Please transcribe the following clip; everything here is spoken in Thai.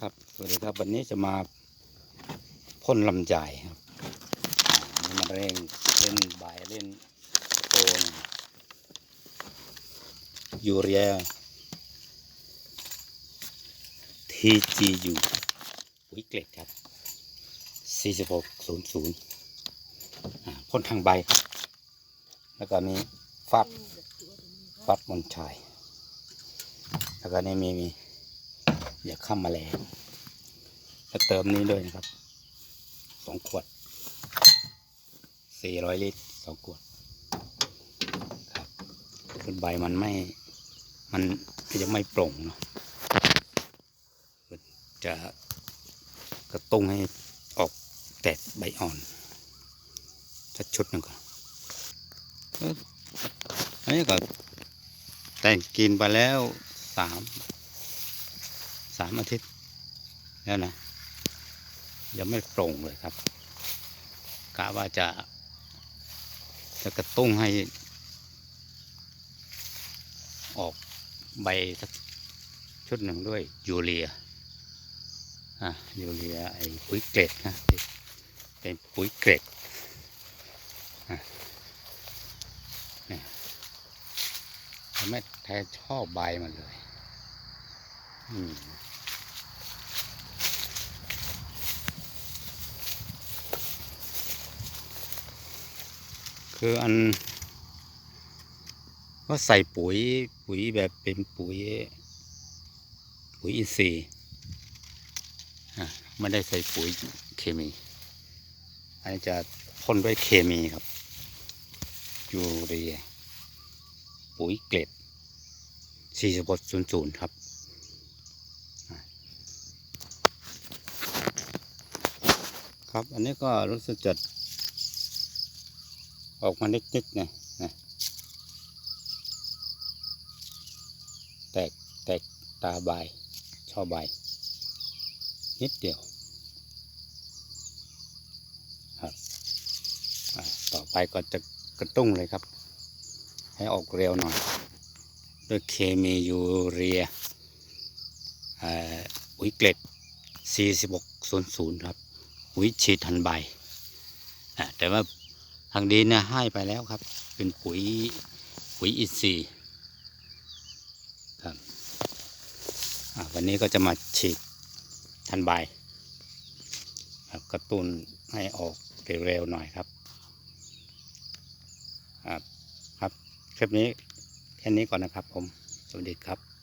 ครับสวัสดีครับวันนี้จะมาพ่นลำไยครับนี่มาเร่งเล่นใบายเล่นโตนยูเรียทีจียูปุ๋ยเกล็ดครับ 4600พ่นทางใบครับแล้วก็มีฟัดฟัดมนชาย แล้วก็นี่มีมี อย่าข้ามมาแรงแล้วเติมนี้ด้วยนะครับสองขวดสี่ร้อยลิตรสองขวดครับคือใบมันไม่ มันจะไม่โปร่งเนาะจะกระตุ้งให้ออกแตกใบอ่อนสักชุดหนึ่งก่อนเอ้ออันนี้ก็แต่งกินไปแล้วสาม สามอาทิตย์แล้วนะยังไม่โปร่งเลยครับกะว่าจะจะกระตุ้งให้ ออกใบสักชุดหนึ่งด้วยยูเรียอะยูเรียไอ้ปุ๋ยเกล็ดนะเป็นปุ๋ยเกล็ดอะเนี่ยทำให้แทนชอบใบมันเลย คืออัน ก็ใส่ปุ๋ยปุ๋ยแบบเป็นปุ๋ย ปุ๋ยอินทรีย์อะไม่ได้ใส่ปุ๋ยเคมี อันนี้จะพ่นด้วยเคมีครับยูเรียปุ๋ยเกล็ด4600 ครับ ครับ อันนี้ก็รู้สึกจะออกมานิดๆนะนะแตกแตกตาใบช่อใบ นิดเดียวครับต่อไปก็จะกระตุ้งเลยครับ ให้ออกเร็วหน่อยด้วยเคมียูเรียอ่าปุ๋ยเกล็ด 4600 ครับ ปุ๋ยฉีดทันใบแต่ว่าทางดีเนี่ยให้ไปแล้วครับ เป็นปุ๋ยปุ๋ยอินทรีย์ครับวันนี้ก็จะมาฉีดทันใบครับกระตุ้นให้ออกเร็วๆหน่อยครับ ครับ ครับ คลิปนี้แค่นี้ก่อนนะครับผม สวัสดีครับ